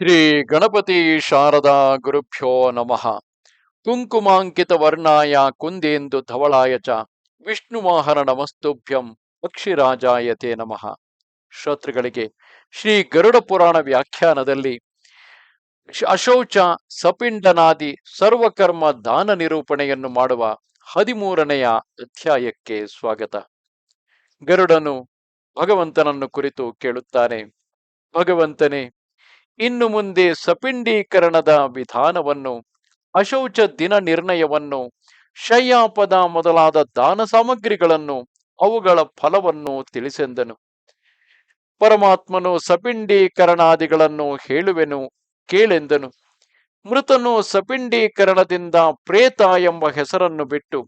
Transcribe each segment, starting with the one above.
ಶ್ರೀ ಗಣಪತಿ ಶಾರದಾ ಗುರುಭ್ಯೋ ನಮಃ. ಕುಂಕುಮಾಂಕಿತ ವರ್ಣಾಯ ಕುಂದೇಂದು ಧವಳಾಯ ಚ ವಿಷ್ಣುವಾಹನ ನಮಸ್ತುಭ್ಯಂ ಪಕ್ಷಿರಾಜಾಯತೆ ನಮಃ. ಶ್ರೋತೃಗಳಿಗೆ, ಶ್ರೀ ಗರುಡ ಪುರಾಣ ವ್ಯಾಖ್ಯಾನದಲ್ಲಿ ಅಶೌಚ ಸಪಿಂಡನಾದಿ ಸರ್ವಕರ್ಮ ದಾನ ನಿರೂಪಣೆಯನ್ನು ಮಾಡುವ ಹದಿಮೂರನೆಯ ಅಧ್ಯಾಯಕ್ಕೆ ಸ್ವಾಗತ. ಗರುಡನು ಭಗವಂತನನ್ನು ಕುರಿತು ಕೇಳುತ್ತಾನೆ, ಭಗವಂತನೇ ಇನ್ನು ಮುಂದೆ ಸಪಿಂಡೀಕರಣದ ವಿಧಾನವನ್ನು, ಅಶೌಚ ದಿನ ನಿರ್ಣಯವನ್ನು ಶಯ್ಯಾಪದ ಮೊದಲಾದ ದಾನ ಸಾಮಗ್ರಿಗಳನ್ನು, ಅವುಗಳ ಫಲವನ್ನು ತಿಳಿಸೆಂದನು. ಪರಮಾತ್ಮನು ಸಪಿಂಡೀಕರಣಾದಿಗಳನ್ನು ಹೇಳುವೆನು, ಕೇಳೆಂದನು. ಮೃತನು ಸಪಿಂಡೀಕರಣದಿಂದ ಪ್ರೇತ ಎಂಬ ಹೆಸರನ್ನು ಬಿಟ್ಟು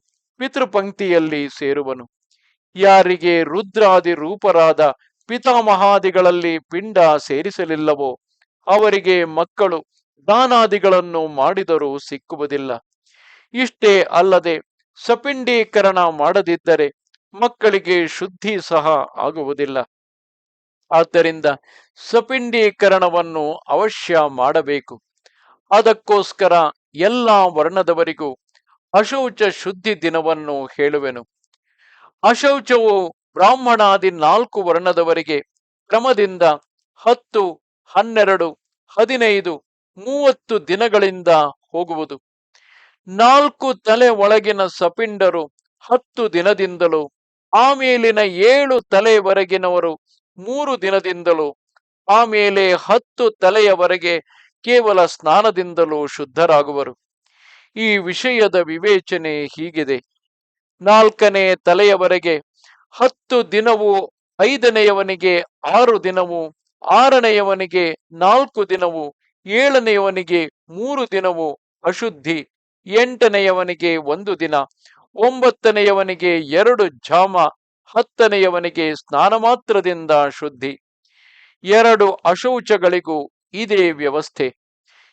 ಪಿತೃಪಂಕ್ತಿಯಲ್ಲಿ ಸೇರುವನು. ಯಾರಿಗೆ ರುದ್ರಾದಿ ರೂಪರಾದ ಪಿತಾಮಹಾದಿಗಳಲ್ಲಿ ಪಿಂಡ ಸೇರಿಸಲಿಲ್ಲವೋ ಅವರಿಗೆ ಮಕ್ಕಳು ದಾನಾದಿಗಳನ್ನು ಮಾಡಿದರೂ ಸಿಕ್ಕುವುದಿಲ್ಲ. ಇಷ್ಟೇ ಅಲ್ಲದೆ ಸಪಿಂಡೀಕರಣ ಮಾಡದಿದ್ದರೆ ಮಕ್ಕಳಿಗೆ ಶುದ್ಧಿ ಸಹ ಆಗುವುದಿಲ್ಲ. ಆದ್ದರಿಂದ ಸಪಿಂಡೀಕರಣವನ್ನು ಅವಶ್ಯ ಮಾಡಬೇಕು. ಅದಕ್ಕೋಸ್ಕರ ಎಲ್ಲ ವರ್ಣದವರಿಗೂ ಅಶೌಚ ಶುದ್ಧಿ ದಿನವನ್ನು ಹೇಳುವೆನು. ಅಶೌಚವು ಬ್ರಾಹ್ಮಣಾದಿ ನಾಲ್ಕು ವರ್ಣದವರಿಗೆ ಕ್ರಮದಿಂದ ಹತ್ತು ಹನ್ನೆರಡು, ಹದಿನೈದು, ಮೂವತ್ತು ದಿನಗಳಿಂದ ಹೋಗುವುದು. ನಾಲ್ಕು ತಲೆ ಒಳಗಿನ ಸಪಿಂಡರು ಹತ್ತು ದಿನದಿಂದಲೂ, ಆಮೇಲಿನ ಏಳು ತಲೆವರೆಗಿನವರು ಮೂರು ದಿನದಿಂದಲೂ, ಆಮೇಲೆ ಹತ್ತು ತಲೆಯವರೆಗೆ ಕೇವಲ ಸ್ನಾನದಿಂದಲೂ ಶುದ್ಧರಾಗುವರು. ಈ ವಿಷಯದ ವಿವೇಚನೆ ಹೀಗಿದೆ. ನಾಲ್ಕನೇ ತಲೆಯವರೆಗೆ ಹತ್ತು ದಿನವೂ, ಐದನೆಯವನಿಗೆ ಆರು ದಿನವು ಆರನೆಯವನಿಗೆ ನಾಲ್ಕು ದಿನವು, ಏಳನೆಯವನಿಗೆ ಮೂರು ದಿನವು ಅಶುದ್ಧಿ, ಎಂಟನೆಯವನಿಗೆ ಒಂದು ದಿನ, ಒಂಬತ್ತನೆಯವನಿಗೆ ಎರಡು ಜಾಮ, ಹತ್ತನೆಯವನಿಗೆ ಸ್ನಾನ ಮಾತ್ರದಿಂದ ಶುದ್ಧಿ. ಎರಡು ಅಶೌಚಗಳಿಗೂ ಇದೇ ವ್ಯವಸ್ಥೆ.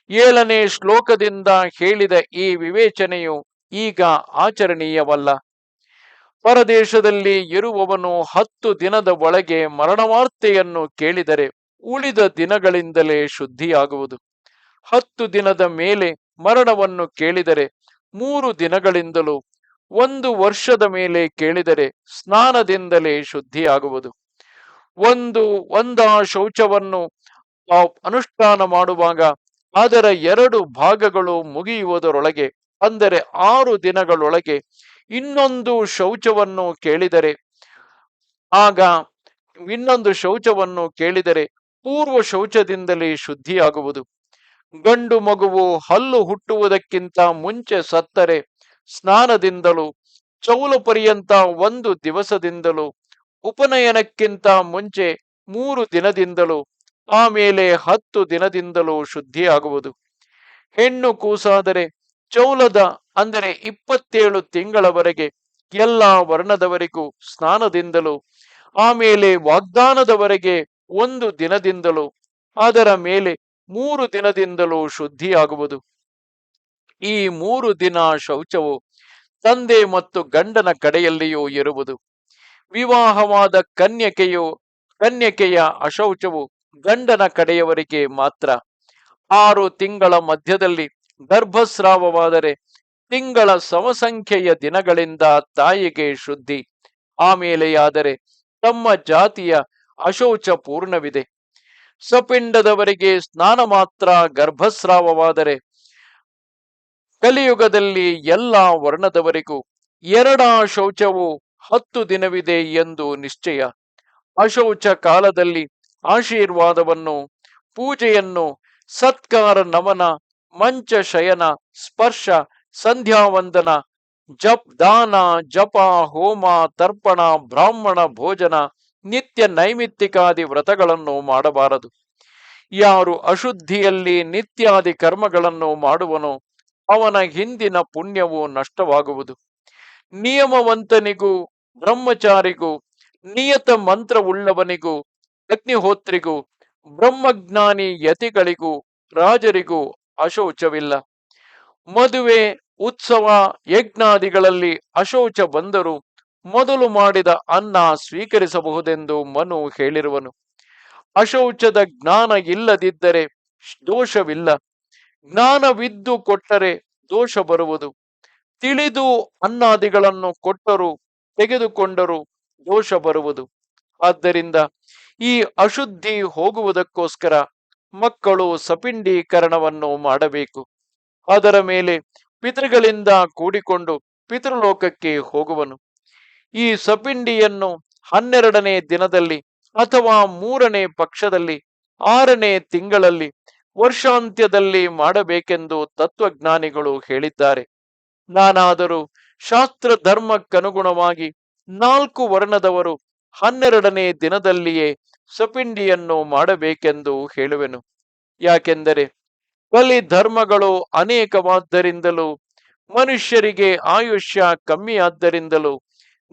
ಏಳನೇ ಶ್ಲೋಕದಿಂದ ಹೇಳಿದ ಈ ವಿವೇಚನೆಯು ಈಗ ಆಚರಣೀಯವಲ್ಲ. ಪರದೇಶದಲ್ಲಿ ಇರುವವನು ಹತ್ತು ದಿನದ ಒಳಗೆ ಮರಣವಾರ್ತೆಯನ್ನು ಕೇಳಿದರೆ ಉಳಿದ ದಿನಗಳಿಂದಲೇ ಶುದ್ಧಿಯಾಗುವುದು. ಹತ್ತು ದಿನದ ಮೇಲೆ ಮರಣವನ್ನು ಕೇಳಿದರೆ ಮೂರು ದಿನಗಳಿಂದಲೂ ಒಂದು ವರ್ಷದ ಮೇಲೆ ಕೇಳಿದರೆ ಸ್ನಾನದಿಂದಲೇ ಶುದ್ಧಿಯಾಗುವುದು. ಒಂದು, ಒಂದ ಶೌಚವನ್ನು ಅನುಷ್ಠಾನ ಮಾಡುವಾಗ ಅದರ ಎರಡು ಭಾಗಗಳು ಮುಗಿಯುವುದರೊಳಗೆ, ಅಂದರೆ ಆರು ದಿನಗಳೊಳಗೆ ಇನ್ನೊಂದು ಶೌಚವನ್ನು ಕೇಳಿದರೆ, ಆಗ ಇನ್ನೊಂದು ಶೌಚವನ್ನು ಕೇಳಿದರೆ ಪೂರ್ವ ಶೌಚದಿಂದಲೇ ಶುದ್ಧಿಯಾಗುವುದು. ಗಂಡು ಮಗುವು ಹಲ್ಲು ಹುಟ್ಟುವುದಕ್ಕಿಂತ ಮುಂಚೆ ಸತ್ತರೆ ಸ್ನಾನದಿಂದಲೂ, ಚೌಲು ಪರ್ಯಂತ ಒಂದು ದಿವಸದಿಂದಲೂ, ಉಪನಯನಕ್ಕಿಂತ ಮುಂಚೆ ಮೂರು ದಿನದಿಂದಲೂ, ಆಮೇಲೆ ಹತ್ತು ದಿನದಿಂದಲೂ ಶುದ್ಧಿಯಾಗುವುದು. ಹೆಣ್ಣು ಕೂಸಾದರೆ ಚೌಲದ ಅಂದರೆ ಇಪ್ಪತ್ತೇಳು ತಿಂಗಳವರೆಗೆ ಎಲ್ಲ ವರ್ಣದವರಿಗೂ ಸ್ನಾನದಿಂದಲೂ, ಆಮೇಲೆ ವಾಗ್ದಾನದವರೆಗೆ ಒಂದು ದಿನದಿಂದಲೂ ಅದರ ಮೇಲೆ ಮೂರು ದಿನದಿಂದಲೂ ಶುದ್ಧಿಯಾಗುವುದು. ಈ ಮೂರು ದಿನ ಶೌಚವು ತಂದೆ ಮತ್ತು ಗಂಡನ ಕಡೆಯಲ್ಲಿಯೂ ಇರುವುದು. ವಿವಾಹವಾದ ಕನ್ಯಕೆಯು, ಕನ್ಯಕೆಯ ಅಶೌಚವು ಗಂಡನ ಕಡೆಯವರಿಗೆ ಮಾತ್ರ. ಆರು ತಿಂಗಳ ಮಧ್ಯದಲ್ಲಿ ಗರ್ಭಸ್ರಾವವಾದರೆ ತಿಂಗಳ ಸಮಸಂಖ್ಯೆಯ ದಿನಗಳಿಂದ ತಾಯಿಗೆ ಶುದ್ಧಿ. ಆಮೇಲೆಯಾದರೆ ತಮ್ಮ ಜಾತಿಯ ಅಶೌಚ ಪೂರ್ಣವಿದೆ. ಸಪಿಂಡದವರಿಗೆ ಸ್ನಾನ ಮಾತ್ರ ಗರ್ಭಸ್ರಾವವಾದರೆ ಕಲಿಯುಗದಲ್ಲಿ ಎಲ್ಲ ವರ್ಣದವರಿಗೂ ಎರಡ ಶೌಚವು ಹತ್ತು ದಿನವಿದೆ ಎಂದು ನಿಶ್ಚಯ. ಅಶೌಚ ಕಾಲದಲ್ಲಿ ಆಶೀರ್ವಾದವನ್ನು, ಪೂಜೆಯನ್ನು, ಸತ್ಕಾರ, ನಮನ, ಮಂಚ ಶಯನ, ಸ್ಪರ್ಶ, ಸಂಧ್ಯಾವಂದನ, ಜಪ್ ದಾನ, ಜಪ, ಹೋಮ, ತರ್ಪಣ, ಬ್ರಾಹ್ಮಣ ಭೋಜನ ನಿತ್ಯ ನೈಮಿತ್ತಿಕಾದಿ ವ್ರತಗಳನ್ನು ಮಾಡಬಾರದು. ಯಾರು ಅಶುದ್ಧಿಯಲ್ಲಿ ನಿತ್ಯಾದಿ ಕರ್ಮಗಳನ್ನು ಮಾಡುವನು ಅವನ ಹಿಂದಿನ ಪುಣ್ಯವು ನಷ್ಟವಾಗುವುದು. ನಿಯಮವಂತನಿಗೂ, ಬ್ರಹ್ಮಚಾರಿಗೂ, ನಿಯತ ಮಂತ್ರವುಳ್ಳವನಿಗೂ, ಅಗ್ನಿಹೋತ್ರಿಗೂ, ಬ್ರಹ್ಮಜ್ಞಾನಿ ಯತಿಗಳಿಗೂ, ರಾಜರಿಗೂ ಅಶೌಚವಿಲ್ಲ. ಮದುವೆ, ಉತ್ಸವ, ಯಜ್ಞಾದಿಗಳಲ್ಲಿ ಅಶೌಚ ಬಂದರೂ ಮೊದಲು ಮಾಡಿದ ಅನ್ನ ಸ್ವೀಕರಿಸಬಹುದೆಂದು ಮನು ಹೇಳಿರುವನು. ಅಶೌಚದ ಜ್ಞಾನ ಇಲ್ಲದಿದ್ದರೆ ದೋಷವಿಲ್ಲ. ಜ್ಞಾನವಿದ್ದು ಕೊಟ್ಟರೆ ದೋಷ ಬರುವುದು. ತಿಳಿದು ಅನ್ನಾದಿಗಳನ್ನು ಕೊಟ್ಟರು ತೆಗೆದುಕೊಂಡರು ದೋಷ ಬರುವುದು. ಆದ್ದರಿಂದ ಈ ಅಶುದ್ಧಿ ಹೋಗುವುದಕ್ಕೋಸ್ಕರ ಮಕ್ಕಳು ಸಪಿಂಡೀಕರಣವನ್ನು ಮಾಡಬೇಕು. ಅದರ ಮೇಲೆ ಪಿತೃಗಳಿಂದ ಕೂಡಿಕೊಂಡು ಪಿತೃಲೋಕಕ್ಕೆ ಹೋಗುವನು. ಈ ಸಪಿಂಡಿಯನ್ನು ಹನ್ನೆರಡನೇ ದಿನದಲ್ಲಿ ಅಥವಾ ಮೂರನೇ ಪಕ್ಷದಲ್ಲಿ ಆರನೇ ತಿಂಗಳಲ್ಲಿ ವರ್ಷಾಂತ್ಯದಲ್ಲಿ ಮಾಡಬೇಕೆಂದು ತತ್ವಜ್ಞಾನಿಗಳು ಹೇಳಿದ್ದಾರೆ. ನಾನಾದರೂ ಶಾಸ್ತ್ರ ಧರ್ಮಕ್ಕನುಗುಣವಾಗಿ ನಾಲ್ಕು ವರ್ಣದವರು ಹನ್ನೆರಡನೇ ದಿನದಲ್ಲಿಯೇ ಸಪಿಂಡಿಯನ್ನು ಮಾಡಬೇಕೆಂದು ಹೇಳುವೆನು. ಯಾಕೆಂದರೆ ಬಲಿ ಧರ್ಮಗಳು ಅನೇಕವಾದ್ದರಿಂದಲೂ ಮನುಷ್ಯರಿಗೆ ಆಯುಷ್ಯ ಕಮ್ಮಿಯಾದ್ದರಿಂದಲೂ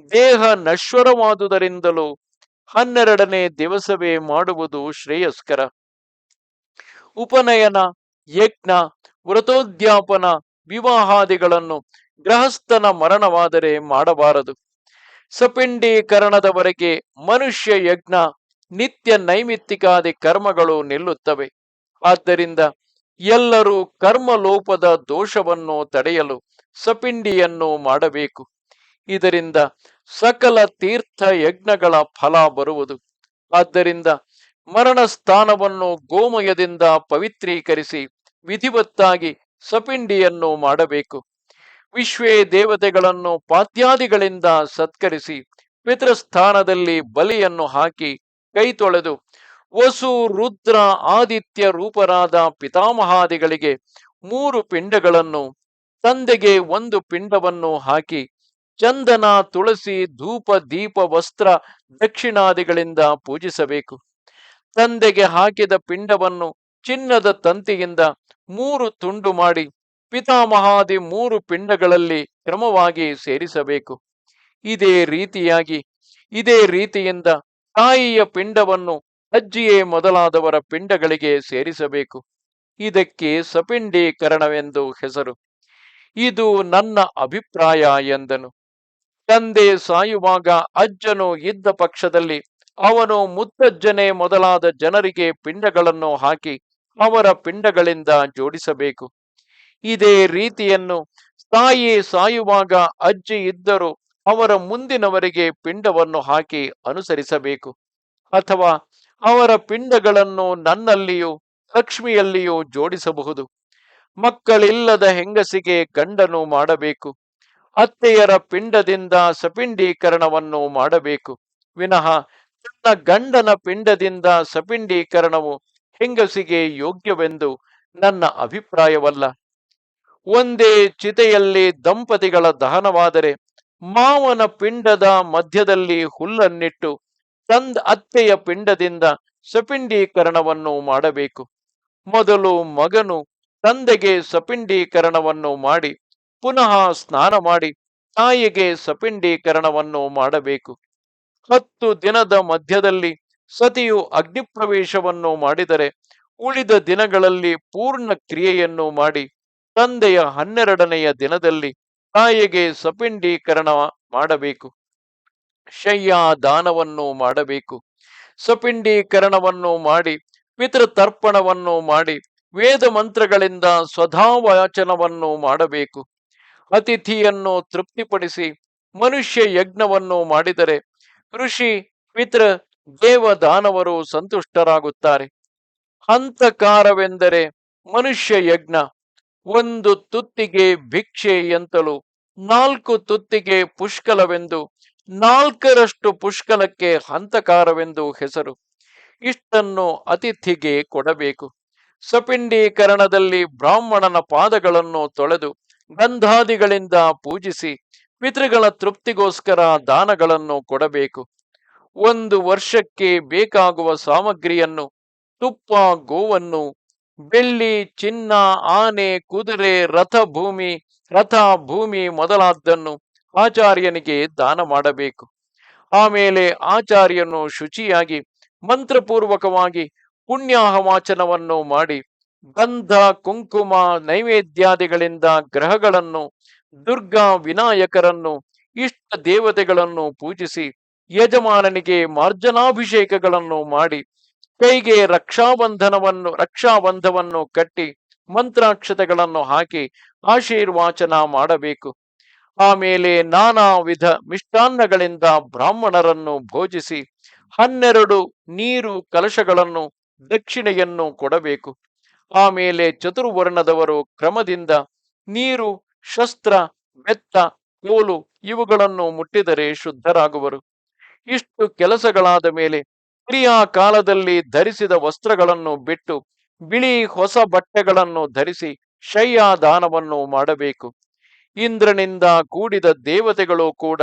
ದೇಹ ನಶ್ವರವಾದುದರಿಂದಲೂ ಹನ್ನೆರಡನೇ ದಿವಸವೇ ಮಾಡುವುದು ಶ್ರೇಯಸ್ಕರ. ಉಪನಯನ, ಯಜ್ಞ, ವ್ರತೋದ್ಯಾಪನ, ವಿವಾಹಾದಿಗಳನ್ನು ಗೃಹಸ್ಥನ ಮರಣವಾದರೆ ಮಾಡಬಾರದು. ಸಪಿಂಡೀಕರಣದವರೆಗೆ ಮನುಷ್ಯ ಯಜ್ಞ, ನಿತ್ಯ ನೈಮಿತ್ತಿಕಾದಿ ಕರ್ಮಗಳು ನಿಲ್ಲುತ್ತವೆ. ಆದ್ದರಿಂದ ಎಲ್ಲರೂ ಕರ್ಮಲೋಪದ ದೋಷವನ್ನು ತಡೆಯಲು ಸಪಿಂಡಿಯನ್ನು ಮಾಡಬೇಕು. ಇದರಿಂದ ಸಕಲ ತೀರ್ಥ ಯಜ್ಞಗಳ ಫಲ ಬರುವುದು. ಆದ್ದರಿಂದ ಮರಣ ಸ್ಥಾನವನ್ನು ಗೋಮಯದಿಂದ ಪವಿತ್ರೀಕರಿಸಿ ವಿಧಿವತ್ತಾಗಿ ಸಪಿಂಡಿಯನ್ನು ಮಾಡಬೇಕು. ವಿಶ್ವೇ ದೇವತೆಗಳನ್ನು ಪಾದ್ಯಾದಿಗಳಿಂದ ಸತ್ಕರಿಸಿ ಪಿತೃಸ್ಥಾನದಲ್ಲಿ ಬಲಿಯನ್ನು ಹಾಕಿ ಕೈ ತೊಳೆದು ವಸು, ರುದ್ರ, ಆದಿತ್ಯ ರೂಪರಾದ ಪಿತಾಮಹಾದಿಗಳಿಗೆ ಮೂರು ಪಿಂಡಗಳನ್ನು, ತಂದೆಗೆ ಒಂದು ಪಿಂಡವನ್ನು ಹಾಕಿ ಚಂದನ, ತುಳಸಿ, ಧೂಪ, ದೀಪ, ವಸ್ತ್ರ ದಕ್ಷಿಣಾದಿಗಳಿಂದ ಪೂಜಿಸಬೇಕು. ತಂದೆಗೆ ಹಾಕಿದ ಪಿಂಡವನ್ನು ಚಿನ್ನದ ತಂತಿಯಿಂದ ಮೂರು ತುಂಡು ಮಾಡಿ ಪಿತಾಮಹಾದಿ ಮೂರು ಪಿಂಡಗಳಲ್ಲಿ ಕ್ರಮವಾಗಿ ಸೇರಿಸಬೇಕು. ಇದೇ ರೀತಿಯಾಗಿ, ಇದೇ ರೀತಿಯಿಂದ ತಾಯಿಯ ಪಿಂಡವನ್ನು ಅಜ್ಜಿಯೇ ಮೊದಲಾದವರ ಪಿಂಡಗಳಿಗೆ ಸೇರಿಸಬೇಕು. ಇದಕ್ಕೆ ಸಪಿಂಡೀಕರಣವೆಂದು ಹೆಸರು. ಇದು ನನ್ನ ಅಭಿಪ್ರಾಯ ಎಂದನು. ತಂದೆ ಸಾಯುವಾಗ ಅಜ್ಜನು ಇದ್ದ ಪಕ್ಷದಲ್ಲಿ ಅವನು ಮುತ್ತಜ್ಜನೆ ಮೊದಲಾದ ಜನರಿಗೆ ಪಿಂಡಗಳನ್ನು ಹಾಕಿ ಅವರ ಪಿಂಡಗಳಿಂದ ಜೋಡಿಸಬೇಕು. ಇದೇ ರೀತಿಯನ್ನು ತಾಯಿ ಸಾಯುವಾಗ ಅಜ್ಜಿ ಇದ್ದರೂ ಅವರ ಮುಂದಿನವರಿಗೆ ಪಿಂಡವನ್ನು ಹಾಕಿ ಅನುಸರಿಸಬೇಕು. ಅಥವಾ ಅವರ ಪಿಂಡಗಳನ್ನು ನನ್ನಲ್ಲಿಯೂ ಲಕ್ಷ್ಮಿಯಲ್ಲಿಯೂ ಜೋಡಿಸಬಹುದು. ಮಕ್ಕಳಿಲ್ಲದ ಹೆಂಗಸಿಗೆ ಗಂಡನು ಮಾಡಬೇಕು. ಅತ್ತೆಯರ ಪಿಂಡದಿಂದ ಸಪಿಂಡೀಕರಣವನ್ನು ಮಾಡಬೇಕು. ವಿನಃ, ತನ್ನ ಗಂಡನ ಪಿಂಡದಿಂದ ಸಪಿಂಡೀಕರಣವು ಹೆಂಗಸಿಗೆ ಯೋಗ್ಯವೆಂದು ನನ್ನ ಅಭಿಪ್ರಾಯವಲ್ಲ. ಒಂದೇ ಚಿತೆಯಲ್ಲಿ ದಂಪತಿಗಳ ದಹನವಾದರೆ ಮಾವನ ಪಿಂಡದ ಮಧ್ಯದಲ್ಲಿ ಹುಲ್ಲನ್ನಿಟ್ಟು ತಂದ ಅತ್ತೆಯ ಪಿಂಡದಿಂದ ಸಪಿಂಡೀಕರಣವನ್ನು ಮಾಡಬೇಕು. ಮೊದಲು ಮಗನು ತಂದೆಗೆ ಸಪಿಂಡೀಕರಣವನ್ನು ಮಾಡಿ ಪುನಃ ಸ್ನಾನ ಮಾಡಿ ತಾಯಿಗೆ ಸಪಿಂಡೀಕರಣವನ್ನು ಮಾಡಬೇಕು. ಹತ್ತು ದಿನದ ಮಧ್ಯದಲ್ಲಿ ಸತಿಯು ಅಗ್ನಿಪ್ರವೇಶವನ್ನು ಮಾಡಿದರೆ ಉಳಿದ ದಿನಗಳಲ್ಲಿ ಪೂರ್ಣ ಕ್ರಿಯೆಯನ್ನು ಮಾಡಿ ತಂದೆಯ ಹನ್ನೆರಡನೆಯ ದಿನದಲ್ಲಿ ತಾಯಿಗೆ ಸಪಿಂಡೀಕರಣ ಮಾಡಬೇಕು. ಶಯ್ಯಾ ದಾನವನ್ನು ಮಾಡಬೇಕು. ಸಪಿಂಡೀಕರಣವನ್ನು ಮಾಡಿ ಪಿತೃತರ್ಪಣವನ್ನು ಮಾಡಿ ವೇದ ಮಂತ್ರಗಳಿಂದ ಸ್ವಧಾವಾಚನವನ್ನು ಮಾಡಬೇಕು. ಅತಿಥಿಯನ್ನು ತೃಪ್ತಿಪಡಿಸಿ ಮನುಷ್ಯ ಯಜ್ಞವನ್ನು ಮಾಡಿದರೆ ಋಷಿ ಪಿತೃ ದೇವದಾನವರು ಸಂತುಷ್ಟರಾಗುತ್ತಾರೆ. ಹಂತಕಾರವೆಂದರೆ ಮನುಷ್ಯ ಯಜ್ಞ. ಒಂದು ತುತ್ತಿಗೆ ಭಿಕ್ಷೆ ಎಂತಲೂ ನಾಲ್ಕು ತುತ್ತಿಗೆ ಪುಷ್ಕಲವೆಂದು ನಾಲ್ಕರಷ್ಟು ಪುಷ್ಕಲಕ್ಕೆ ಹಂತಕಾರವೆಂದು ಹೆಸರು. ಇಷ್ಟನ್ನು ಅತಿಥಿಗೆ ಕೊಡಬೇಕು. ಸಪಿಂಡೀಕರಣದಲ್ಲಿ ಬ್ರಾಹ್ಮಣನ ಪಾದಗಳನ್ನು ತೊಳೆದು ಗಂಧಾದಿಗಳಿಂದ ಪೂಜಿಸಿ ಪಿತೃಗಳ ತೃಪ್ತಿಗೋಸ್ಕರ ದಾನಗಳನ್ನು ಕೊಡಬೇಕು. ಒಂದು ವರ್ಷಕ್ಕೆ ಬೇಕಾಗುವ ಸಾಮಗ್ರಿಯನ್ನು, ತುಪ್ಪ, ಗೋವನ್ನು, ಬೆಳ್ಳಿ, ಚಿನ್ನ, ಆನೆ, ಕುದುರೆ ರಥ ಭೂಮಿ ರಥ ಭೂಮಿ ಮೊದಲಾದ್ದನ್ನು ಆಚಾರ್ಯನಿಗೆ ದಾನ ಮಾಡಬೇಕು. ಆಮೇಲೆ ಆಚಾರ್ಯನು ಶುಚಿಯಾಗಿ ಮಂತ್ರಪೂರ್ವಕವಾಗಿ ಪುಣ್ಯಾಹವಾಚನವನ್ನು ಮಾಡಿ ಗಂಧ, ಕುಂಕುಮ, ನೈವೇದ್ಯಾದಿಗಳಿಂದ ಗ್ರಹಗಳನ್ನು, ದುರ್ಗಾ ವಿನಾಯಕರನ್ನು, ಇಷ್ಟ ದೇವತೆಗಳನ್ನು ಪೂಜಿಸಿ, ಯಜಮಾನನಿಗೆ ಮಾರ್ಜನಾಭಿಷೇಕಗಳನ್ನು ಮಾಡಿ, ಕೈಗೆ ರಕ್ಷಾಬಂಧನವನ್ನು, ರಕ್ಷಾಬಂಧವನ್ನು ಕಟ್ಟಿ, ಮಂತ್ರಾಕ್ಷತೆಗಳನ್ನು ಹಾಕಿ ಆಶೀರ್ವಾಚನ ಮಾಡಬೇಕು. ಆಮೇಲೆ ನಾನಾ ವಿಧ ಮಿಷ್ಟಾನ್ನಗಳಿಂದ ಬ್ರಾಹ್ಮಣರನ್ನು ಭೋಜಿಸಿ, ಹನ್ನೆರಡು ನೀರು ಕಲಶಗಳನ್ನು, ದಕ್ಷಿಣೆಯನ್ನು ಕೊಡಬೇಕು. ಆಮೇಲೆ ಚತುರ್ವರ್ಣದವರು ಕ್ರಮದಿಂದ ನೀರು, ಶಸ್ತ್ರ, ಬೆತ್ತ, ಕೋಲು ಇವುಗಳನ್ನು ಮುಟ್ಟಿದರೆ ಶುದ್ಧರಾಗುವರು. ಇಷ್ಟು ಕೆಲಸಗಳಾದ ಮೇಲೆ ಕ್ರಿಯಾ ಕಾಲದಲ್ಲಿ ಧರಿಸಿದ ವಸ್ತ್ರಗಳನ್ನು ಬಿಟ್ಟು ಬಿಳಿ ಹೊಸ ಬಟ್ಟೆಗಳನ್ನು ಧರಿಸಿ ಶಯ್ಯಾದಾನವನ್ನು ಮಾಡಬೇಕು. ಇಂದ್ರನಿಂದ ಕೂಡಿದ ದೇವತೆಗಳು ಕೂಡ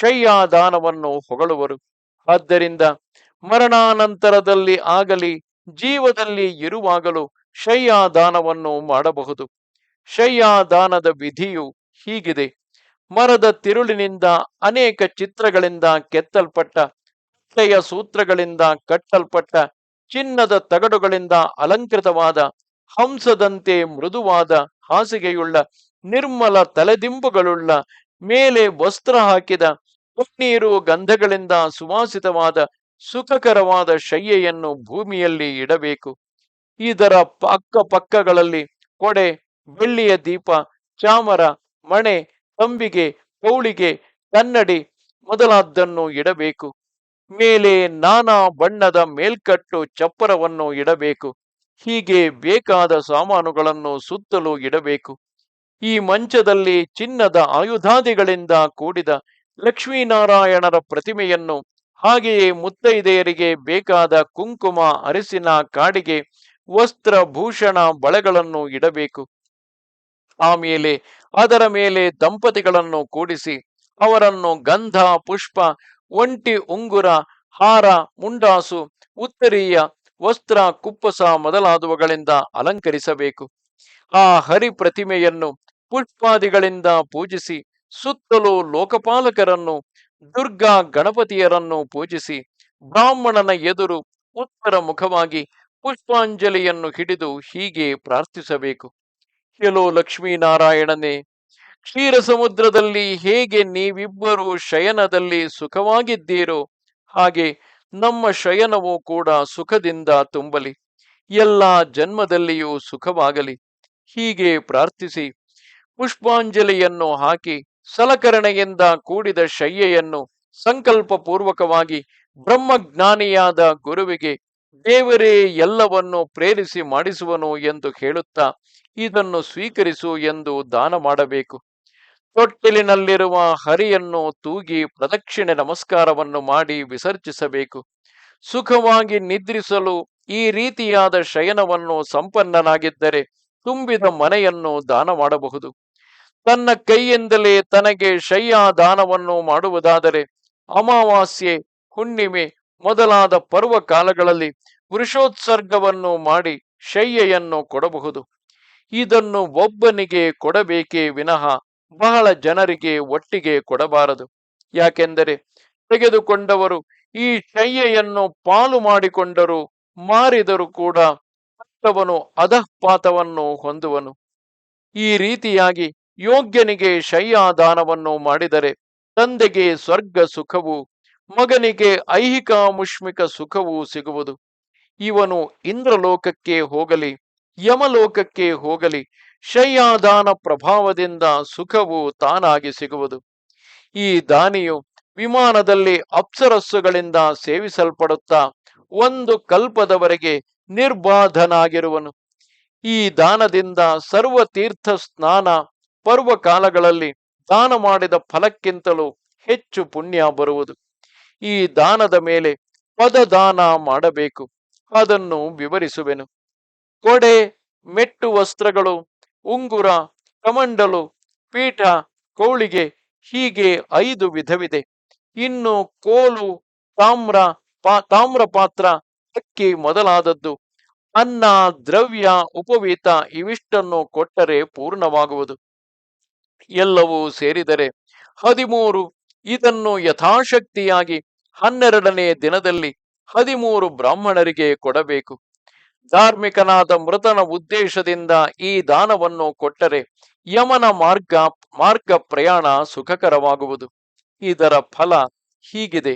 ಶಯ್ಯಾದಾನವನ್ನು ಹೊಗಳುವರು. ಆದ್ದರಿಂದ ಮರಣಾನಂತರದಲ್ಲಿ ಆಗಲಿ, ಜೀವದಲ್ಲಿ ಇರುವಾಗಲೂ ಶಯ್ಯಾದಾನವನ್ನು ಮಾಡಬಹುದು. ಶಯ್ಯಾದಾನದ ವಿಧಿಯು ಹೀಗಿದೆ. ಮರದ ತಿರುಳಿನಿಂದ ಅನೇಕ ಚಿತ್ರಗಳಿಂದ ಕೆತ್ತಲ್ಪಟ್ಟ ಕಟ್ಟೆಯ ಸೂತ್ರಗಳಿಂದ ಕಟ್ಟಲ್ಪಟ್ಟ, ಚಿನ್ನದ ತಗಡುಗಳಿಂದ ಅಲಂಕೃತವಾದ, ಹಂಸದಂತೆ ಮೃದುವಾದ ಹಾಸಿಗೆಯುಳ್ಳ, ನಿರ್ಮಲ ತಲೆದಿಂಬುಗಳುಳ್ಳ, ಮೇಲೆ ವಸ್ತ್ರ ಹಾಕಿದ ಪನ್ನೀರು ಗಂಧಗಳಿಂದ ಸುವಾಸಿತವಾದ, ಸುಖಕರವಾದ ಶಯ್ಯೆಯನ್ನು ಭೂಮಿಯಲ್ಲಿ ಇಡಬೇಕು. ಇದರ ಅಕ್ಕ ಪಕ್ಕಗಳಲ್ಲಿ ಕೊಡೆ, ಬೆಳ್ಳಿಯ ದೀಪ, ಚಾಮರ, ಮಣೆ, ತಂಬಿಗೆ, ಕೌಳಿಗೆ, ಕನ್ನಡಿ ಮೊದಲಾದ್ದನ್ನು ಇಡಬೇಕು. ಮೇಲೆ ನಾನಾ ಬಣ್ಣದ ಮೇಲ್ಕಟ್ಟು ಚಪ್ಪರವನ್ನು ಇಡಬೇಕು. ಹೀಗೆ ಬೇಕಾದ ಸಾಮಾನುಗಳನ್ನು ಸುತ್ತಲೂ ಇಡಬೇಕು. ಈ ಮಂಚದಲ್ಲಿ ಚಿನ್ನದ ಆಯುಧಾದಿಗಳಿಂದ ಕೂಡಿದ ಲಕ್ಷ್ಮೀನಾರಾಯಣರ ಪ್ರತಿಮೆಯನ್ನು ಹಾಗೆಯೇ ಮುತ್ತೈದೆಯರಿಗೆ ಬೇಕಾದ ಕುಂಕುಮ ಅರಿಸಿನ ಕಾಡಿಗೆ ವಸ್ತ್ರ ಭೂಷಣ ಬಳೆಗಳನ್ನು ಇಡಬೇಕು. ಆಮೇಲೆ ಅದರ ಮೇಲೆ ದಂಪತಿಗಳನ್ನು ಕೂಡಿಸಿ, ಅವರನ್ನು ಗಂಧ, ಪುಷ್ಪ, ಒಂಟಿ, ಉಂಗುರ, ಹಾರ, ಮುಂಡಾಸು, ಉತ್ತರೀಯ ವಸ್ತ್ರ, ಕುಪ್ಪಸ ಮೊದಲಾದವುಗಳಿಂದ ಅಲಂಕರಿಸಬೇಕು. ಆ ಹರಿ ಪ್ರತಿಮೆಯನ್ನು ಪುಷ್ಪಾದಿಗಳಿಂದ ಪೂಜಿಸಿ, ಸುತ್ತಲೂ ಲೋಕಪಾಲಕರನ್ನು, ದುರ್ಗಾ ಗಣಪತಿಯರನ್ನು ಪೂಜಿಸಿ, ಬ್ರಾಹ್ಮಣನ ಎದುರು ಉತ್ತರ ಮುಖವಾಗಿ ಪುಷ್ಪಾಂಜಲಿಯನ್ನು ಹಿಡಿದು ಹೀಗೆ ಪ್ರಾರ್ಥಿಸಬೇಕು. ಕೆಲೋ ಲಕ್ಷ್ಮೀನಾರಾಯಣನೇ ಕ್ಷೀರ ಸಮುದ್ರದಲ್ಲಿ ಹೇಗೆ ನೀವಿಬ್ಬರು ಶಯನದಲ್ಲಿ ಸುಖವಾಗಿದ್ದೀರೋ, ಹಾಗೆ ನಮ್ಮ ಶಯನವೂ ಕೂಡ ಸುಖದಿಂದ ತುಂಬಲಿ. ಎಲ್ಲ ಜನ್ಮದಲ್ಲಿಯೂ ಸುಖವಾಗಲಿ. ಹೀಗೆ ಪ್ರಾರ್ಥಿಸಿ. ಪುಷ್ಪಾಂಜಲಿಯನ್ನು ಹಾಕಿ ಸಲಕರಣೆಯಿಂದ ಕೂಡಿದ ಶಯ್ಯೆಯನ್ನು ಸಂಕಲ್ಪ ಪೂರ್ವಕವಾಗಿ ಬ್ರಹ್ಮಜ್ಞಾನಿಯಾದ ಗುರುವಿಗೆ ದೇವರೇ, ಎಲ್ಲವನ್ನು ಪ್ರೇರಿಸಿ ಮಾಡಿಸುವನು ಎಂದು ಹೇಳುತ್ತಾ ಇದನ್ನು ಸ್ವೀಕರಿಸು ಎಂದು ದಾನ ಮಾಡಬೇಕು. ತೊಟ್ಟಿಲಿನಲ್ಲಿರುವ ಹರಿಯನ್ನು ತೂಗಿ ಪ್ರದಕ್ಷಿಣೆ ನಮಸ್ಕಾರವನ್ನು ಮಾಡಿ ವಿಸರ್ಜಿಸಬೇಕು. ಸುಖವಾಗಿ ನಿದ್ರಿಸಲು ಈ ರೀತಿಯಾದ ಶಯನವನ್ನು ಸಂಪನ್ನನಾಗಿದ್ದರೆ ತುಂಬಿದ ಮನೆಯನ್ನು ದಾನ ಮಾಡಬಹುದು. ತನ್ನ ಕೈಯಿಂದಲೇ ತನಗೆ ಶಯ್ಯ ದಾನವನ್ನು ಮಾಡುವುದಾದರೆ ಅಮಾವಾಸ್ಯೆ, ಹುಣ್ಣಿಮೆ ಮೊದಲಾದ ಪರ್ವ ಕಾಲಗಳಲ್ಲಿ ಪುರುಷೋತ್ಸರ್ಗವನ್ನು ಮಾಡಿ ಶಯ್ಯೆಯನ್ನು ಕೊಡಬಹುದು. ಇದನ್ನು ಒಬ್ಬನಿಗೆ ಕೊಡಬೇಕೇ ವಿನಃ ಬಹಳ ಜನರಿಗೆ ಒಟ್ಟಿಗೆ ಕೊಡಬಾರದು. ಯಾಕೆಂದರೆ ತೆಗೆದುಕೊಂಡವರು ಈ ಶಯ್ಯೆಯನ್ನು ಪಾಲು ಮಾಡಿಕೊಂಡರು ಮಾರಿದರು ಕೂಡ ಅವನು ಅಧಃಪಾತವನ್ನು ಹೊಂದುವನು. ಈ ರೀತಿಯಾಗಿ ಯೋಗ್ಯನಿಗೆ ಶಯ್ಯಾದಾನವನ್ನು ಮಾಡಿದರೆ ತಂದೆಗೆ ಸ್ವರ್ಗ ಸುಖವು ಮಗನಿಗೆ ಐಹಿಕ ಮುಷ್ಮಿಕ ಸುಖವೂ ಸಿಗುವುದು. ಇವನು ಇಂದ್ರಲೋಕಕ್ಕೆ ಹೋಗಲಿ, ಯಮಲೋಕಕ್ಕೆ ಹೋಗಲಿ ಶಯ್ಯಾದಾನ ಪ್ರಭಾವದಿಂದ ಸುಖವು ತಾನಾಗಿ ಸಿಗುವುದು. ಈ ದಾನಿಯು ವಿಮಾನದಲ್ಲಿ ಅಪ್ಸರಸ್ಸುಗಳಿಂದ ಸೇವಿಸಲ್ಪಡುತ್ತಾ ಒಂದು ಕಲ್ಪದವರೆಗೆ ನಿರ್ಬಾಧನಾಗಿರುವನು. ಈ ದಾನದಿಂದ ಸರ್ವತೀರ್ಥ ಸ್ನಾನ ಪರ್ವಕಾಲಗಳಲ್ಲಿ ದಾನ ಮಾಡಿದ ಫಲಕ್ಕಿಂತಲೂ ಹೆಚ್ಚು ಪುಣ್ಯ ಬರುವುದು. ಈ ದಾನದ ಮೇಲೆ ಪದದಾನ ಮಾಡಬೇಕು. ಅದನ್ನು ವಿವರಿಸುವೆನು. ಕೊಡೆ, ಮೆಟ್ಟು ವಸ್ತ್ರಗಳು, ಉಂಗುರ, ಕಮಂಡಲು, ಪೀಠ, ಕೌಳಿಗೆ ಹೀಗೆ ಐದು ವಿಧವಿದೆ. ಇನ್ನು ಕೋಲು, ತಾಮ್ರ, ಪಾ ತಾಮ್ರ ಪಾತ್ರ ಅಕ್ಕಿ ಮೊದಲಾದದ್ದು. ಅನ್ನ, ದ್ರವ್ಯ, ಉಪವೀತ ಇವಿಷ್ಟನ್ನು ಕೊಟ್ಟರೆ ಪೂರ್ಣವಾಗುವುದು. ಎಲ್ಲವೂ ಸೇರಿದರೆ ಹದಿಮೂರು ಇದನ್ನು ಯಥಾಶಕ್ತಿಯಾಗಿ ಹನ್ನೆರಡನೇ ದಿನದಲ್ಲಿ ಹದಿಮೂರು ಬ್ರಾಹ್ಮಣರಿಗೆ ಕೊಡಬೇಕು. ಧಾರ್ಮಿಕನಾದ ಮೃತನ ಉದ್ದೇಶದಿಂದ ಈ ದಾನವನ್ನು ಕೊಟ್ಟರೆ ಯಮನ ಮಾರ್ಗ ಮಾರ್ಗ ಪ್ರಯಾಣ ಸುಖಕರವಾಗುವುದು. ಇದರ ಫಲ ಹೀಗಿದೆ.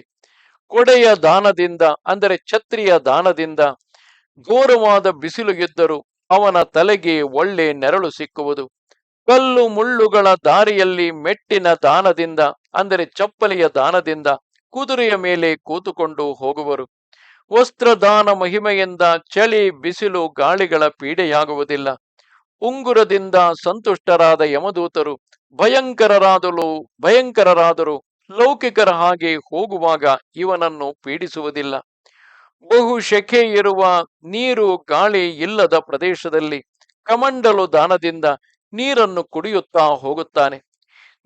ಕೊಡೆಯ ದಾನದಿಂದ, ಅಂದರೆ ಛತ್ರಿಯ ದಾನದಿಂದ ಘೋರವಾದ ಬಿಸಿಲು ಇದ್ದರೂ ಅವನ ತಲೆಗೆ ಒಳ್ಳೆ ನೆರಳು ಸಿಕ್ಕುವುದು. ಕಲ್ಲು ಮುಳ್ಳುಗಳ ದಾರಿಯಲ್ಲಿ ಮೆಟ್ಟಿನ ದಾನದಿಂದ, ಅಂದರೆ ಚಪ್ಪಲಿಯ ದಾನದಿಂದ ಕುದುರೆಯ ಮೇಲೆ ಕೂತುಕೊಂಡು ಹೋಗುವರು. ವಸ್ತ್ರದಾನ ಮಹಿಮೆಯಿಂದ ಚಳಿ, ಬಿಸಿಲು, ಗಾಳಿಗಳ ಪೀಡೆಯಾಗುವುದಿಲ್ಲ. ಉಂಗುರದಿಂದ ಸಂತುಷ್ಟರಾದ ಯಮದೂತರು ಭಯಂಕರರಾದಲು, ಭಯಂಕರರಾದರು, ಲೌಕಿಕರ ಹಾಗೆ ಹೋಗುವಾಗ ಇವನನ್ನು ಪೀಡಿಸುವುದಿಲ್ಲ. ಬಹು ಶೆಖೆ ಇರುವ ನೀರು ಗಾಳಿ ಇಲ್ಲದ ಪ್ರದೇಶದಲ್ಲಿ ಕಮಂಡಲು ದಾನದಿಂದ ನೀರನ್ನು ಕುಡಿಯುತ್ತಾ ಹೋಗುತ್ತಾನೆ.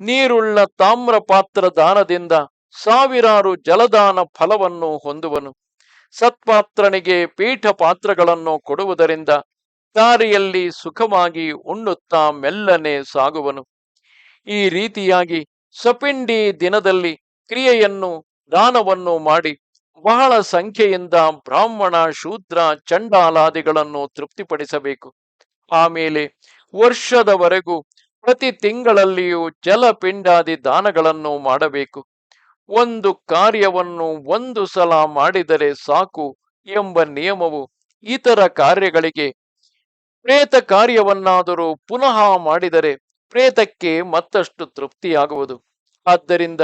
ನೀರುಳ್ಳ ತಾಮ್ರ ಪಾತ್ರ ದಾನದಿಂದ ಸಾವಿರಾರು ಜಲದಾನ ಫಲವನ್ನು ಹೊಂದುವನು. ಸತ್ಪಾತ್ರನಿಗೆ ಪೀಠ ಪಾತ್ರಗಳನ್ನು ಕೊಡುವುದರಿಂದ ದಾರಿಯಲ್ಲಿ ಸುಖವಾಗಿ ಉಣ್ಣುತ್ತಾ ಮೆಲ್ಲನೆ ಸಾಗುವನು. ಈ ರೀತಿಯಾಗಿ ಸಪಿಂಡಿ ದಿನದಲ್ಲಿ ಕ್ರಿಯೆಯನ್ನು, ದಾನವನ್ನು ಮಾಡಿ ಬಹಳ ಸಂಖ್ಯೆಯಿಂದ ಬ್ರಾಹ್ಮಣ, ಶೂದ್ರ, ಚಂಡಾಲಾದಿಗಳನ್ನು ತೃಪ್ತಿಪಡಿಸಬೇಕು. ಆಮೇಲೆ ವರ್ಷದವರೆಗೂ ಪ್ರತಿ ತಿಂಗಳಲ್ಲಿಯೂ ಜಲಪಿಂಡಾದಿ ದಾನಗಳನ್ನು ಮಾಡಬೇಕು. ಒಂದು ಕಾರ್ಯವನ್ನು ಒಂದು ಸಲ ಮಾಡಿದರೆ ಸಾಕು ಎಂಬ ನಿಯಮವು ಇತರ ಕಾರ್ಯಗಳಿಗೆ ಪ್ರೇತ ಕಾರ್ಯವನ್ನಾದರೂ ಪುನಃ ಮಾಡಿದರೆ ಪ್ರೇತಕ್ಕೆ ಮತ್ತಷ್ಟು ತೃಪ್ತಿಯಾಗುವುದು. ಆದ್ದರಿಂದ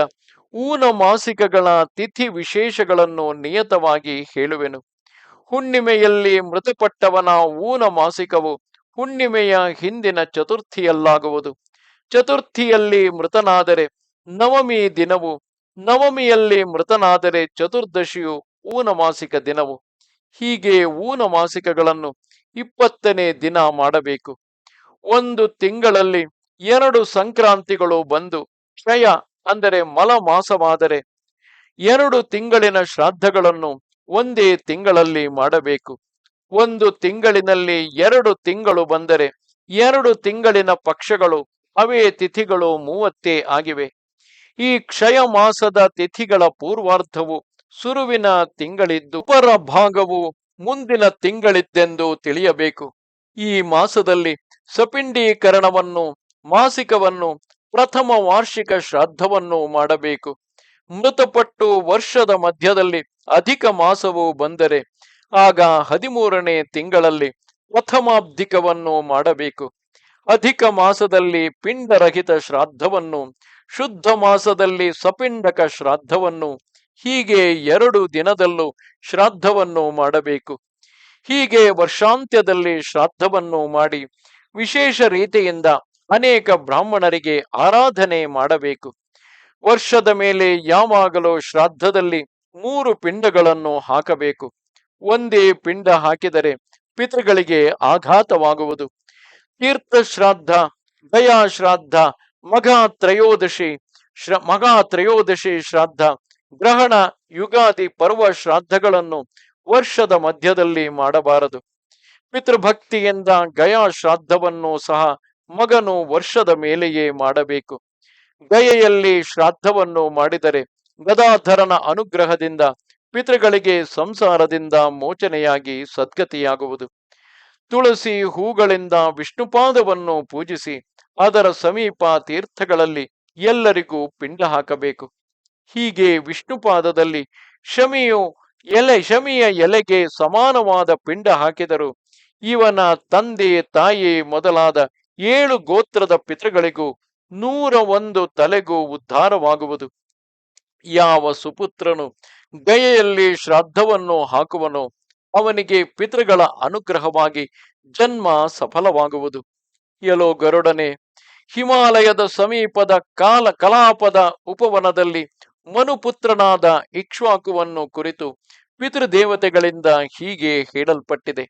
ಊನ ಮಾಸಿಕಗಳ ತಿಥಿ ವಿಶೇಷಗಳನ್ನು ನಿಯತವಾಗಿ ಹೇಳುವೆನು. ಹುಣ್ಣಿಮೆಯಲ್ಲಿ ಮೃತಪಟ್ಟವನ ಊನ ಮಾಸಿಕವು ಹುಣ್ಣಿಮೆಯ ಹಿಂದಿನ ಚತುರ್ಥಿಯಲ್ಲಾಗುವುದು. ಚತುರ್ಥಿಯಲ್ಲಿ ಮೃತನಾದರೆ ನವಮಿ ದಿನವು ನವಮಿಯಲ್ಲಿ ಮೃತನಾದರೆ ಚತುರ್ದಶಿಯು ಊನಮಾಸಿಕ ದಿನವು. ಹೀಗೆ ಊನಮಾಸಿಕಗಳನ್ನು ಇಪ್ಪತ್ತನೇ ದಿನ ಮಾಡಬೇಕು. ಒಂದು ತಿಂಗಳಲ್ಲಿ ಎರಡು ಸಂಕ್ರಾಂತಿಗಳು ಬಂದು ಕ್ಷಯ ಅಂದರೆ ಮಲ ಮಾಸವಾದರೆ ಎರಡು ತಿಂಗಳಿನ ಶ್ರಾದ್ದಗಳನ್ನು ಒಂದೇ ತಿಂಗಳಲ್ಲಿ ಮಾಡಬೇಕು. ಒಂದು ತಿಂಗಳಿನಲ್ಲಿ ಎರಡು ತಿಂಗಳು ಬಂದರೆ ಎರಡು ತಿಂಗಳಿನ ಪಕ್ಷಗಳು ಅವೇ ತಿಥಿಗಳು ಮೂವತ್ತೇ ಆಗಿವೆ. ಈ ಕ್ಷಯ ಮಾಸದ ತಿಥಿಗಳ ಪೂರ್ವಾರ್ಧವು ಸುರುವಿನ ತಿಂಗಳಿದ್ದು ಉಪರ ಭಾಗವು ಮುಂದಿನ ತಿಂಗಳಿದ್ದೆಂದು ತಿಳಿಯಬೇಕು. ಈ ಮಾಸದಲ್ಲಿ ಸಪಿಂಡೀಕರಣವನ್ನು, ಮಾಸಿಕವನ್ನು, ಪ್ರಥಮ ವಾರ್ಷಿಕ ಶ್ರಾದ್ದವನ್ನು ಮಾಡಬೇಕು. ಮೃತಪಟ್ಟು ವರ್ಷದ ಮಧ್ಯದಲ್ಲಿ ಅಧಿಕ ಮಾಸವು ಬಂದರೆ ಆಗ ಹದಿಮೂರನೇ ತಿಂಗಳಲ್ಲಿ ಪ್ರಥಮಾಬ್ಧಿಕವನ್ನು ಮಾಡಬೇಕು. ಅಧಿಕ ಮಾಸದಲ್ಲಿ ಪಿಂಡರಹಿತ ಶ್ರಾದ್ದವನ್ನು ಶುದ್ಧ ಮಾಸದಲ್ಲಿ ಸಪಿಂಡಕ ಶ್ರಾದ್ದವನ್ನು, ಹೀಗೆ ಎರಡು ದಿನದಲ್ಲೂ ಶ್ರಾದ್ದವನ್ನು ಮಾಡಬೇಕು. ಹೀಗೆ ವರ್ಷಾಂತ್ಯದಲ್ಲಿ ಶ್ರಾದ್ದವನ್ನು ಮಾಡಿ ವಿಶೇಷ ರೀತಿಯಿಂದ ಅನೇಕ ಬ್ರಾಹ್ಮಣರಿಗೆ ಆರಾಧನೆ ಮಾಡಬೇಕು. ವರ್ಷದ ಮೇಲೆ ಯಾವಾಗಲೂ ಶ್ರಾದ್ದದಲ್ಲಿ ಮೂರು ಪಿಂಡಗಳನ್ನು ಹಾಕಬೇಕು. ಒಂದೇ ಪಿಂಡ ಹಾಕಿದರೆ ಪಿತೃಗಳಿಗೆ ಆಘಾತವಾಗುವುದು. ತೀರ್ಥ ಶ್ರಾದ್ದ ದಯಾ ಮಗ ತ್ರಯೋದಶಿ ಶ್ರ ಮಗ ತ್ರಯೋದಶಿ ಶ್ರಾದ್ದ ಗ್ರಹಣ ಯುಗಾದಿ ಪರ್ವ ಶ್ರಾದ್ದಗಳನ್ನು ವರ್ಷದ ಮಧ್ಯದಲ್ಲಿ ಮಾಡಬಾರದು. ಪಿತೃಭಕ್ತಿಯಿಂದ ಗಯಾ ಶ್ರಾದ್ದವನ್ನು ಸಹ ಮಗನು ವರ್ಷದ ಮೇಲೆಯೇ ಮಾಡಬೇಕು. ಗಯೆಯಲ್ಲಿ ಶ್ರಾದ್ದವನ್ನು ಮಾಡಿದರೆ ಗದಾಧರನ ಅನುಗ್ರಹದಿಂದ ಪಿತೃಗಳಿಗೆ ಸಂಸಾರದಿಂದ ಮೋಚನೆಯಾಗಿ ಸದ್ಗತಿಯಾಗುವುದು. ತುಳಸಿ ಹೂಗಳಿಂದ ವಿಷ್ಣುಪಾದವನ್ನು ಪೂಜಿಸಿ ಅದರ ಸಮೀಪ ತೀರ್ಥಗಳಲ್ಲಿ ಎಲ್ಲರಿಗೂ ಪಿಂಡ ಹಾಕಬೇಕು. ಹೀಗೆ ವಿಷ್ಣುಪಾದದಲ್ಲಿ ಶಮಿಯು ಎಲೆ, ಶಮಿಯ ಎಲೆಗೆ ಸಮಾನವಾದ ಪಿಂಡ ಹಾಕಿದರು. ಇವನ ತಂದೆ, ತಾಯಿ ಮೊದಲಾದ ಏಳು ಗೋತ್ರದ ಪಿತೃಗಳಿಗೂ ನೂರ ಒಂದು ತಲೆಗೂ ಉದ್ಧಾರವಾಗುವುದು. ಯಾವ ಸುಪುತ್ರನು ಗಯೆಯಲ್ಲಿ ಶ್ರಾದ್ದವನ್ನು ಹಾಕುವನೋ ಅವನಿಗೆ ಪಿತೃಗಳ ಅನುಗ್ರಹವಾಗಿ ಜನ್ಮ ಸಫಲವಾಗುವುದು. ಎಲೋ ಗರುಡನೆ ಹಿಮಾಲಯದ ಸಮೀಪದ ಕಾಲ ಕಲಾಪದ ಉಪವನದಲ್ಲಿ ಮನುಪುತ್ರನಾದ ಇಕ್ಷ್ವಾಕುವನ್ನು ಕುರಿತು ಪಿತೃದೇವತೆಗಳಿಂದ ಹೀಗೆ ಹೇಳಲ್ಪಟ್ಟಿದೆ.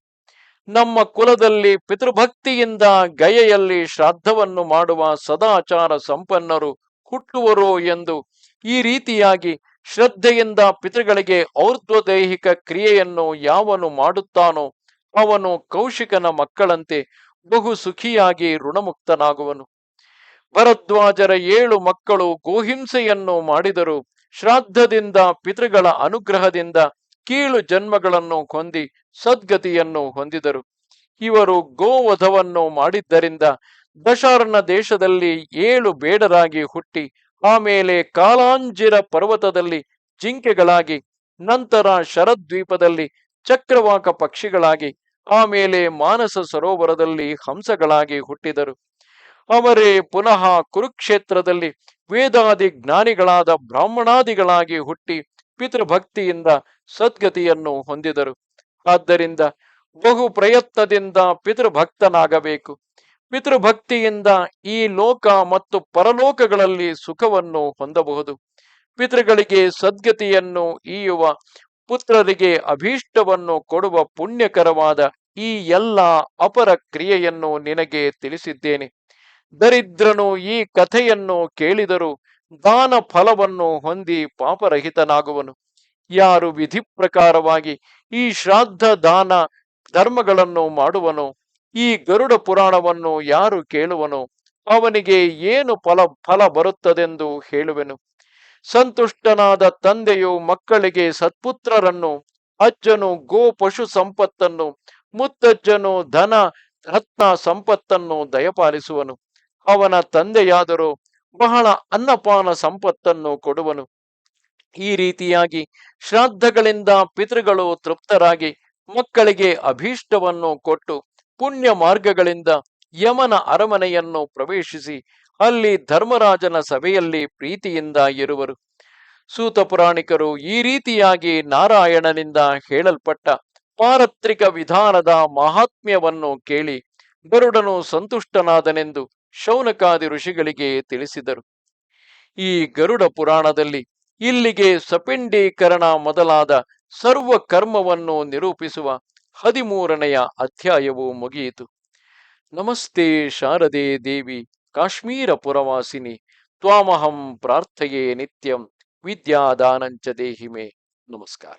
ನಮ್ಮ ಕುಲದಲ್ಲಿ ಪಿತೃಭಕ್ತಿಯಿಂದ ಗಯೆಯಲ್ಲಿ ಶ್ರಾದ್ದವನ್ನು ಮಾಡುವ ಸದಾಚಾರ ಸಂಪನ್ನರು ಹುಟ್ಟುವರೋ ಎಂದು ಈ ರೀತಿಯಾಗಿ ಶ್ರದ್ಧೆಯಿಂದ ಪಿತೃಗಳಿಗೆ ಔರ್ಧ್ವದೈಹಿಕ ಕ್ರಿಯೆಯನ್ನು ಯಾವನು ಮಾಡುತ್ತಾನೋ ಅವನು ಕೌಶಿಕನ ಮಕ್ಕಳಂತೆ ಬಹು ಸುಖಿಯಾಗಿ ಋಣಮುಕ್ತನಾಗುವನು. ಭರದ್ವಾಜರ ಏಳು ಮಕ್ಕಳು ಗೋಹಿಂಸೆಯನ್ನು ಮಾಡಿದರು. ಶ್ರಾದ್ದದಿಂದ ಪಿತೃಗಳ ಅನುಗ್ರಹದಿಂದ ಕೀಳು ಜನ್ಮಗಳನ್ನು ಹೊಂದಿ ಸದ್ಗತಿಯನ್ನು ಹೊಂದಿದರು. ಇವರು ಗೋವಧವನ್ನು ಮಾಡಿದ್ದರಿಂದ ದಶಾರ್ಣ ದೇಶದಲ್ಲಿ ಏಳು ಬೇಡರಾಗಿ ಹುಟ್ಟಿ, ಆಮೇಲೆ ಕಾಲಾಂಜಿರ ಪರ್ವತದಲ್ಲಿ ಜಿಂಕೆಗಳಾಗಿ, ನಂತರ ಶರದ್ವೀಪದಲ್ಲಿ ಚಕ್ರವಾಕ ಪಕ್ಷಿಗಳಾಗಿ, ಆಮೇಲೆ ಮಾನಸ ಸರೋವರದಲ್ಲಿ ಹಂಸಗಳಾಗಿ ಹುಟ್ಟಿದರು. ಅವರೇ ಪುನಃ ಕುರುಕ್ಷೇತ್ರದಲ್ಲಿ ವೇದಾದಿ ಜ್ಞಾನಿಗಳಾದ ಬ್ರಾಹ್ಮಣಾದಿಗಳಾಗಿ ಹುಟ್ಟಿ ಪಿತೃಭಕ್ತಿಯಿಂದ ಸದ್ಗತಿಯನ್ನು ಹೊಂದಿದರು. ಆದ್ದರಿಂದ ಬಹು ಪ್ರಯತ್ನದಿಂದ ಪಿತೃಭಕ್ತನಾಗಬೇಕು. ಪಿತೃಭಕ್ತಿಯಿಂದ ಈ ಲೋಕ ಮತ್ತು ಪರಲೋಕಗಳಲ್ಲಿ ಸುಖವನ್ನು ಹೊಂದಬಹುದು. ಪಿತೃಗಳಿಗೆ ಸದ್ಗತಿಯನ್ನು ಈಯುವ ಪುತ್ರರಿಗೆ ಅಭೀಷ್ಟವನ್ನು ಕೊಡುವ ಪುಣ್ಯಕರವಾದ ಈ ಎಲ್ಲ ಅಪರ ಕ್ರಿಯೆಯನ್ನು ನಿನಗೆ ತಿಳಿಸಿದ್ದೇನೆ. ದರಿದ್ರನು ಈ ಕಥೆಯನ್ನು ಕೇಳಿದರೂ ದಾನ ಫಲವನ್ನು ಹೊಂದಿ ಪಾಪರಹಿತನಾಗುವನು. ಯಾರು ವಿಧಿ ಪ್ರಕಾರವಾಗಿ ಈ ಶ್ರಾದ್ದ ದಾನ ಧರ್ಮಗಳನ್ನು ಮಾಡುವನು, ಈ ಗರುಡ ಪುರಾಣವನ್ನು ಯಾರು ಕೇಳುವನು, ಅವನಿಗೆ ಏನು ಫಲ ಫಲ ಬರುತ್ತದೆಂದು ಹೇಳುವೆನು. ಸಂತುಷ್ಟನಾದ ತಂದೆಯು ಮಕ್ಕಳಿಗೆ ಸತ್ಪುತ್ರರನ್ನು, ಅಜ್ಜನು ಗೋ ಪಶು ಸಂಪತ್ತನ್ನು, ಮುತ್ತಜ್ಜನು ಧನ ರತ್ನ ಸಂಪತ್ತನ್ನು ದಯಪಾಲಿಸುವನು. ಅವನ ತಂದೆಯಾದರೂ ಬಹಳ ಅನ್ನಪಾನ ಸಂಪತ್ತನ್ನು ಕೊಡುವನು. ಈ ರೀತಿಯಾಗಿ ಶ್ರಾದ್ದಗಳಿಂದ ಪಿತೃಗಳು ತೃಪ್ತರಾಗಿ ಮಕ್ಕಳಿಗೆ ಅಭೀಷ್ಟವನ್ನು ಕೊಟ್ಟು ಪುಣ್ಯ ಮಾರ್ಗಗಳಿಂದ ಯಮನ ಅರಮನೆಯನ್ನು ಪ್ರವೇಶಿಸಿ ಅಲ್ಲಿ ಧರ್ಮರಾಜನ ಸಭೆಯಲ್ಲಿ ಪ್ರೀತಿಯಿಂದ ಇರುವರು. ಸೂತ ಪುರಾಣಿಕರು ಈ ರೀತಿಯಾಗಿ ನಾರಾಯಣನಿಂದ ಹೇಳಲ್ಪಟ್ಟ ಪಾರತ್ರಿಕ ವಿಧಾನದ ಮಹಾತ್ಮ್ಯವನ್ನು ಕೇಳಿ ಗರುಡನು ಸಂತುಷ್ಟನಾದನೆಂದು ಶೌನಕಾದಿ ಋಷಿಗಳಿಗೆ ತಿಳಿಸಿದರು. ಈ ಗರುಡ ಪುರಾಣದಲ್ಲಿ ಇಲ್ಲಿಗೆ ಸಪಿಂಡೀಕರಣ ಮೊದಲಾದ ಸರ್ವ ಕರ್ಮವನ್ನು ನಿರೂಪಿಸುವ ಹದಿಮೂರನೆಯ ಅಧ್ಯಾಯವು ಮುಗಿಯಿತು. ನಮಸ್ತೆ ಶಾರದೆ ದೇವಿ ಕಾಶ್ಮೀರ ಪುರವಾಸಿನಿ, ತ್ವಾಮಹಂ ಪ್ರಾರ್ಥೆಯೇ ನಿತ್ಯಂ ವಿದ್ಯಾದಾನಂಚ ದೇಹಿಮೆ. ನಮಸ್ಕಾರ.